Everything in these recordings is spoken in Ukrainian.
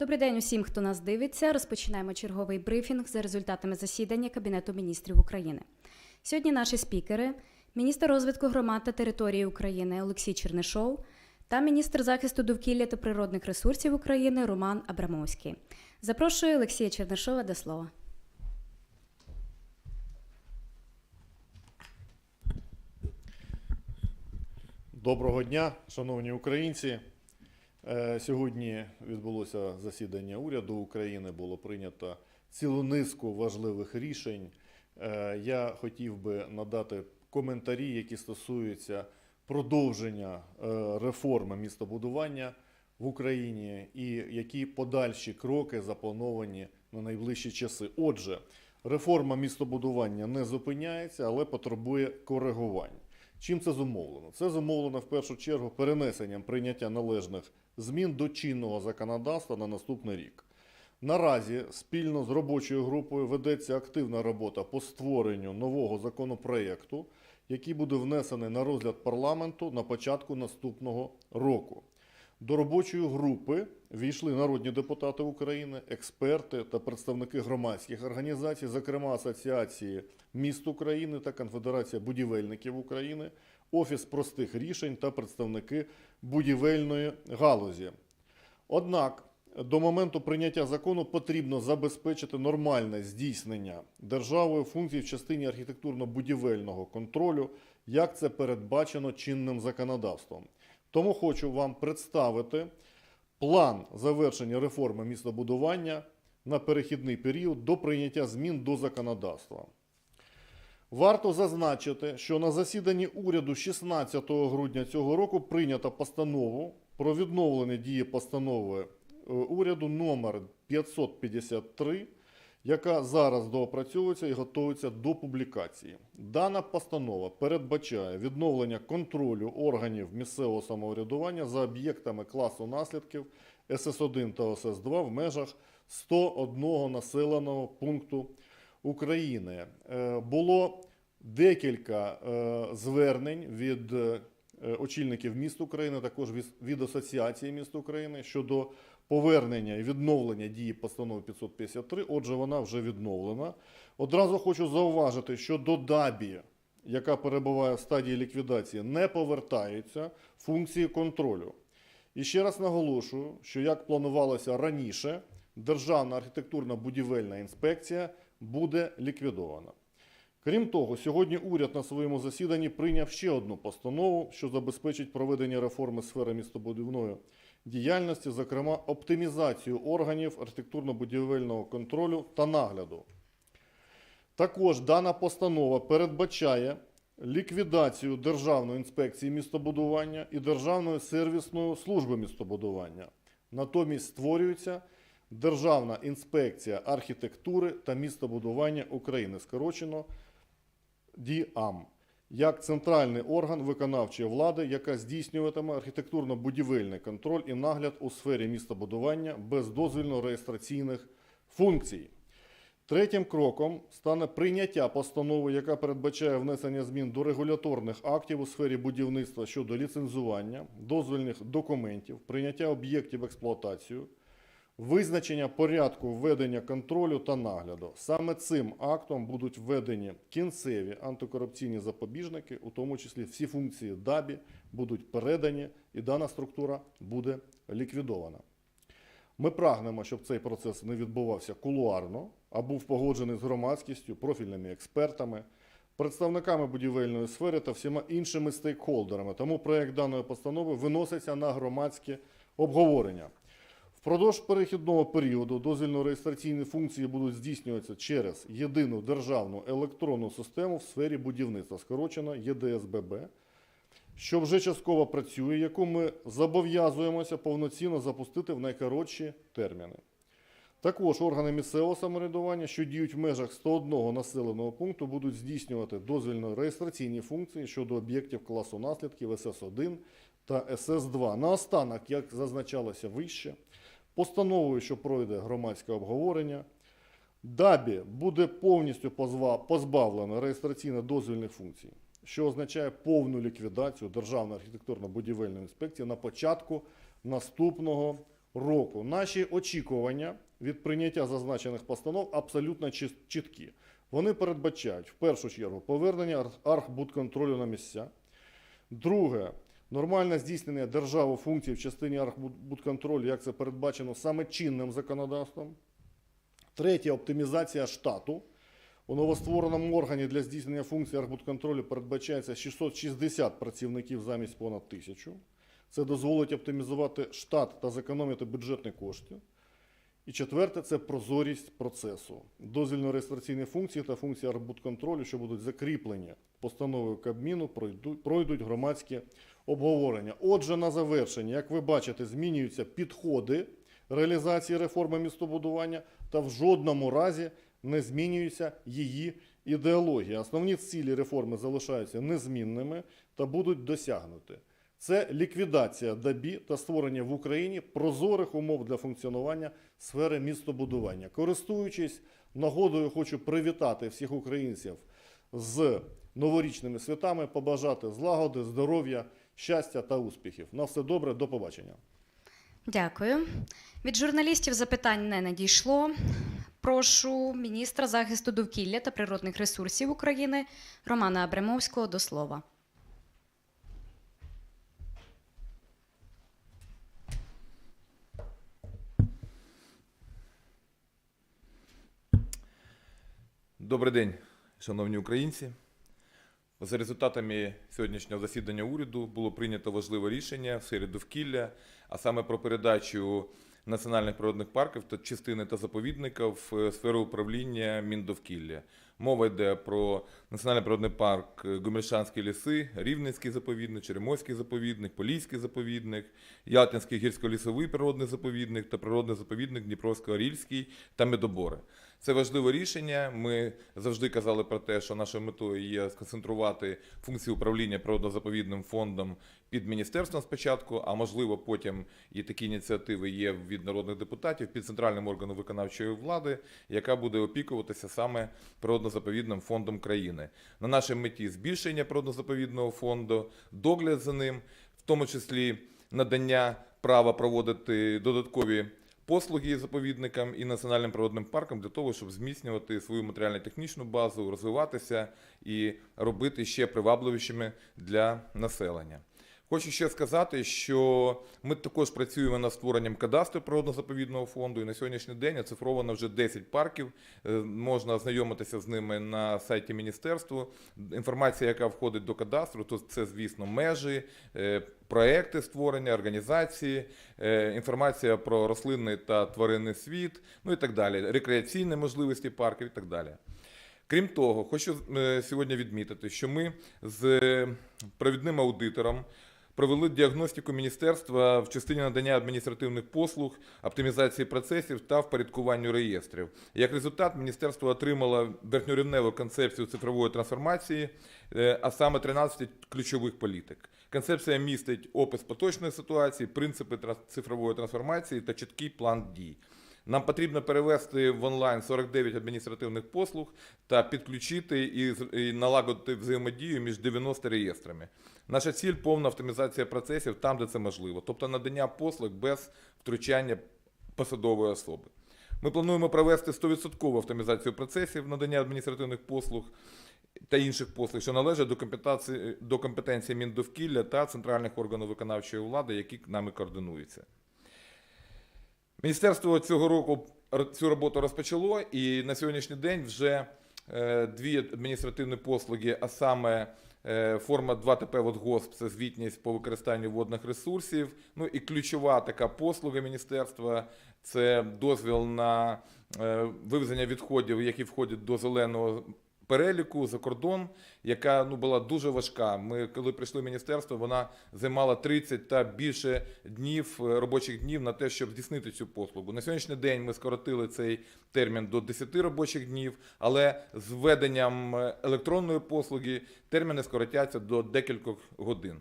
Добрий день усім, хто нас дивиться. Розпочинаємо черговий брифінг за результатами засідання Кабінету міністрів України. Сьогодні наші спікери: міністр розвитку громад та території України Олексій Чернишов та міністр захисту довкілля та природних ресурсів України Роман Абрамовський. Запрошую Олексія Чернишова до слова. Доброго дня, шановні українці. Е, Сьогодні відбулося засідання уряду України. Було прийнято цілу низку важливих рішень. Е, Я хотів би надати коментарі, які стосуються продовження е, реформи містобудування в Україні і які подальші кроки заплановані на найближчі часи. Отже, реформа містобудування не зупиняється, але потребує коригувань. Чим це зумовлено? Це зумовлено в першу чергу перенесенням прийняття належних змін до чинного законодавства на наступний рік. Наразі спільно з робочою групою ведеться активна робота по створенню нового законопроєкту, який буде внесений на розгляд парламенту на початку наступного року. До робочої групи війшли народні депутати України, експерти та представники громадських організацій, зокрема Асоціації міст України та Конфедерація будівельників України, Офіс простих рішень та представники будівельної галузі. Однак до моменту прийняття закону потрібно забезпечити нормальне здійснення державою функцій в частині архітектурно-будівельного контролю, як це передбачено чинним законодавством. Тому хочу вам представити план завершення реформи містобудування на перехідний період до прийняття змін до законодавства. Варто зазначити, що на засіданні уряду 16 грудня цього року прийнято постанову про відновлення дії постанови е, уряду номер 553, яка зараз доопрацьовується і готується до публікації. Дана постанова передбачає відновлення контролю органів місцевого самоврядування за об'єктами класу наслідків СС1 та СС2 в межах 101 населеного пункту України. Е, Було декілька е, звернень від е, очільників міст України, також від- від Асоціації міст України щодо повернення і відновлення дії постанови 553. Отже, вона вже відновлена. Одразу хочу зауважити, що до ДАБІ, яка перебуває в стадії ліквідації, не повертаються функції контролю. І ще раз наголошую, що як планувалося раніше, Державна архітектурна будівельна інспекція буде ліквідована. Крім того, сьогодні уряд на своєму засіданні прийняв ще одну постанову, що забезпечить проведення реформи сфери містобудівної діяльності, зокрема оптимізацію органів архітектурно-будівельного контролю та нагляду. Також дана постанова передбачає ліквідацію Державної інспекції містобудування і Державної сервісної служби містобудування. Натомість створюється Державна інспекція архітектури та містобудування України, скорочено ДІАМ, як центральний орган виконавчої влади, яка здійснюватиме архітектурно-будівельний контроль і нагляд у сфері містобудування без дозвільно-реєстраційних функцій. Третім кроком стане прийняття постанови, яка передбачає внесення змін до регуляторних актів у сфері будівництва щодо ліцензування, дозвільних документів, прийняття об'єктів експлуатацію, визначення порядку введення контролю та нагляду. Саме цим актом будуть введені кінцеві антикорупційні запобіжники, у тому числі всі функції ДАБІ будуть передані, і дана структура буде ліквідована. Ми прагнемо, щоб цей процес не відбувався кулуарно, а був погоджений з громадськістю, профільними експертами, представниками будівельної сфери та всіма іншими стейкхолдерами. Тому проект даної постанови виноситься на громадське обговорення. Впродовж перехідного періоду дозвільно-реєстраційні функції будуть здійснюватися через єдину державну електронну систему в сфері будівництва, скорочено ЄДСББ, що вже частково працює, яку ми зобов'язуємося повноцінно запустити в найкоротші терміни. Також органи місцевого самоврядування, що діють в межах 101 населеного пункту, будуть здійснювати дозвільно-реєстраційні функції щодо об'єктів класу наслідків СС1 та СС2. Наостанок, як зазначалося вище, постановою, що пройде громадське обговорення, ДАБІ буде повністю позбавлено реєстраційно-дозвільних функцій, що означає повну ліквідацію Державної архітектурно-будівельної інспекції на початку наступного року. Наші очікування від прийняття зазначених постанов абсолютно чіткі. Вони передбачають в першу чергу повернення ар- архбудконтролю на місця. Друге, нормальне здійснення держави функцій в частині архбудконтролю, як це передбачено саме чинним законодавством. Третє оптимізація штату. У новоствореному органі для здійснення функцій архбудконтролю передбачається 660 працівників замість понад 1000. Це дозволить оптимізувати штат та зекономити бюджетні кошти. І четверте це прозорість процесу. Дозвільно-реєстраційні функції та функції архбудконтролю, що будуть закріплені постановою Кабміну, пройдуть громадські обговорення. Отже, на завершення, як ви бачите, змінюються підходи реалізації реформи містобудування та в жодному разі не змінюється її ідеологія. Основні цілі реформи залишаються незмінними та будуть досягнуті. Це ліквідація ДАБІ та створення в Україні прозорих умов для функціонування сфери містобудування. Користуючись нагодою, хочу привітати всіх українців з новорічними святами, побажати злагоди, здоров'я, щастя та успіхів. На все добре, до побачення. Дякую. Від журналістів запитань не надійшло. Прошу міністра захисту довкілля та природних ресурсів України Романа Абрамовського до слова. Добрий день, шановні українці. За результатами сьогоднішнього засідання уряду було прийнято важливе рішення в сфері довкілля, а саме про передачу національних природних парків та частини та заповідників в сферу управління Міндовкілля. Мова йде про національний природний парк Гомельшанські ліси, Рівненський заповідник, Черемоський заповідник, Поліський заповідник, Ялтинський гірсько-лісовий природний заповідник та природний заповідник Дніпровсько-Орільський та Медобори. Це важливе рішення. Ми завжди казали про те, що нашою метою є сконцентрувати функції управління природно-заповідним фондом під міністерством спочатку, а можливо потім і такі ініціативи є від народних депутатів під центральним органом виконавчої влади, яка буде опікуватися саме природно-заповідним фондом країни. На нашій меті збільшення природно-заповідного фонду, догляд за ним, в тому числі надання права проводити додаткові послуги заповідникам і національним природним паркам для того, щоб зміцнювати свою матеріально-технічну базу, розвиватися і робити ще привабливішими для населення. Хочу ще сказати, що ми також працюємо над створенням кадастру природно-заповідного фонду, і на сьогоднішній день оцифровано вже 10 парків. Е, Можна ознайомитися з ними на сайті міністерства. Інформація, яка входить до кадастру, то це, звісно, межі, е, проекти створення, організації, е, інформація про рослинний та тваринний світ, ну і так далі, рекреаційні можливості парків і так далі. Крім того, хочу сьогодні відмітити, що ми з провідним аудитором провели діагностику міністерства в частині надання адміністративних послуг, оптимізації процесів та впорядкуванню реєстрів. Як результат, міністерство отримало верхньорівневу концепцію цифрової трансформації, е, а саме 13 ключових політик. Концепція містить опис поточної ситуації, принципи цифрової трансформації та чіткий план дій. Нам потрібно перевести в онлайн 49 адміністративних послуг та підключити і, налагодити взаємодію між 90 реєстрами. Наша ціль повна автоматизація процесів там, де це можливо, тобто надання послуг без втручання посадової особи. Ми плануємо провести 100% автоматизацію процесів надання адміністративних послуг та інших послуг, що належать до компетенції, до компетенції Міндовкілля та центральних органів виконавчої влади, які нами координуються. Міністерство цього року цю роботу розпочало, і на сьогоднішній день вже е, дві адміністративні послуги, а саме е, форма 2ТП «Водгосп» – це звітність по використанню водних ресурсів. Ну і ключова така послуга міністерства це дозвіл на е, вивезення відходів, які входять до зеленого переліку за кордон, яка ну була дуже важка. Ми коли прийшли в міністерство, вона займала 30 та більше днів е, робочих днів на те, щоб здійснити цю послугу. На сьогоднішній день ми скоротили цей термін до 10 робочих днів, але з введенням е, електронної послуги терміни скоротяться до декількох годин.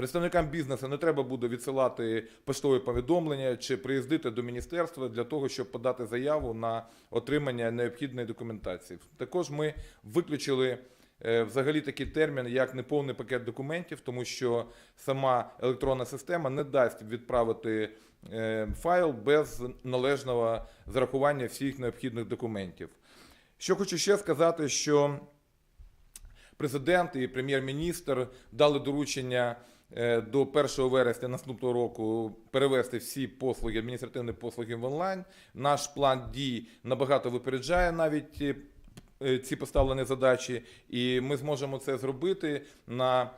Представникам бізнесу не треба буде відсилати поштові повідомлення чи приїздити до міністерства для того, щоб подати заяву на отримання необхідної документації. Також ми виключили е, взагалі такий термін, як неповний пакет документів, тому що сама електронна система не дасть відправити е, файл без належного зарахування всіх необхідних документів. Що хочу ще сказати, що президент і прем'єр-міністр дали доручення до 1 вересня наступного року перевести всі послуги, адміністративні послуги в онлайн. Наш план дій набагато випереджає навіть е, е, ці поставлені задачі, і ми зможемо це зробити на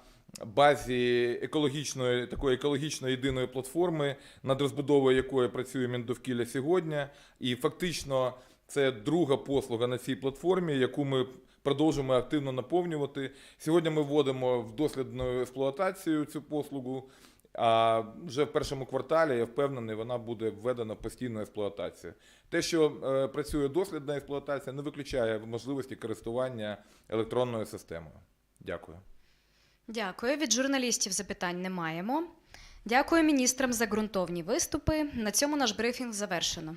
базі екологічної такої екологічно єдиної платформи, над розбудовою якої працює Міндовкілля сьогодні. І фактично це друга послуга на цій платформі, яку ми продовжуємо активно наповнювати. Сьогодні ми вводимо в дослідну експлуатацію цю послугу. А вже в першому кварталі я впевнений, вона буде введена в постійну експлуатацію. Те, що е, працює дослідна експлуатація, не виключає можливості користування електронною системою. Дякую. Дякую. Від журналістів запитань не маємо. Дякую міністрам за ґрунтовні виступи. На цьому наш брифінг завершено.